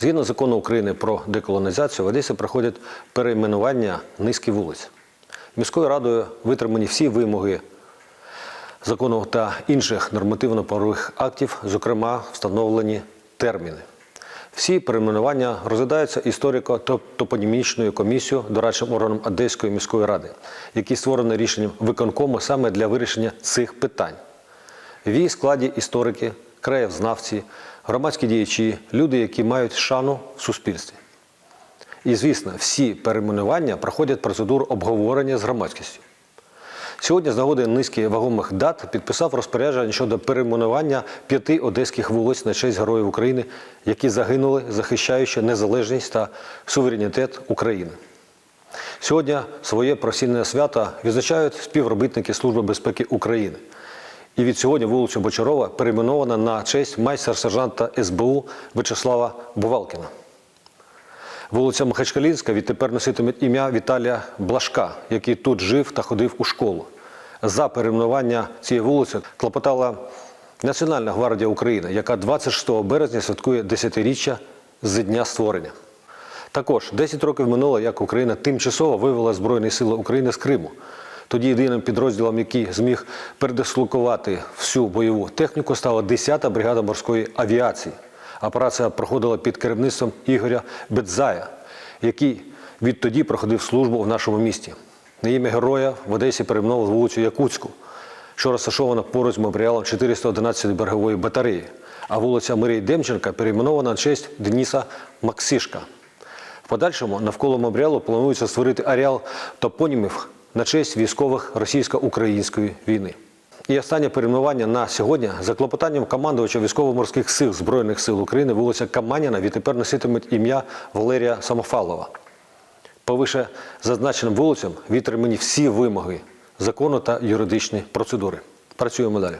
Згідно закону України про деколонізацію, в Одесі проходять перейменування низки вулиць. Міською радою витримані всі вимоги закону та інших нормативно-правових актів, зокрема встановлені терміни. Всі перейменування розглядаються історико-топонімічною комісією дорадчим органом Одеської міської ради, який створений рішенням виконкому саме для вирішення цих питань. В її складі історики, краєзнавці, громадські діячі, люди, які мають шану в суспільстві. І, звісно, всі перейменування проходять процедуру обговорення з громадськістю. Сьогодні з нагоди низки вагомих дат підписав розпорядження щодо перейменування п'яти одеських вулиць на честь героїв України, які загинули, захищаючи незалежність та суверенітет України. Сьогодні своє професійне свято відзначають співробітники Служби безпеки України. І від сьогодні вулицю Бочарова перейменована на честь майстер-сержанта СБУ В'ячеслава Бувалкіна. Вулиця Махачкалінська відтепер носитиме ім'я Віталія Блашка, який тут жив та ходив у школу. За перейменування цієї вулиці клопотала Національна гвардія України, яка 26 березня святкує 10-річчя з дня створення. Також 10 років минуло, як Україна тимчасово вивела Збройні Сили України з Криму. Тоді єдиним підрозділом, який зміг передислокувати всю бойову техніку, стала 10-та бригада морської авіації. Операція проходила під керівництвом Ігоря Бедзая, який відтоді проходив службу в нашому місті. На ім'я героя в Одесі перейменували вулицю Якутську, що розташована поруч з меморіалом 411 берегової батареї. А вулиця Марії Демченка перейменована на честь Дениса Максишка. В подальшому навколо меморіалу планується створити ареал топонімів на честь військових російсько-української війни. І останнє перейменування на сьогодні за клопотанням командувача військово-морських сил Збройних сил України вулиця Каманіна відтепер носитимуть ім'я Валерія Самофалова. По вище зазначеним вулицям відтримані всі вимоги закону та юридичні процедури. Працюємо далі.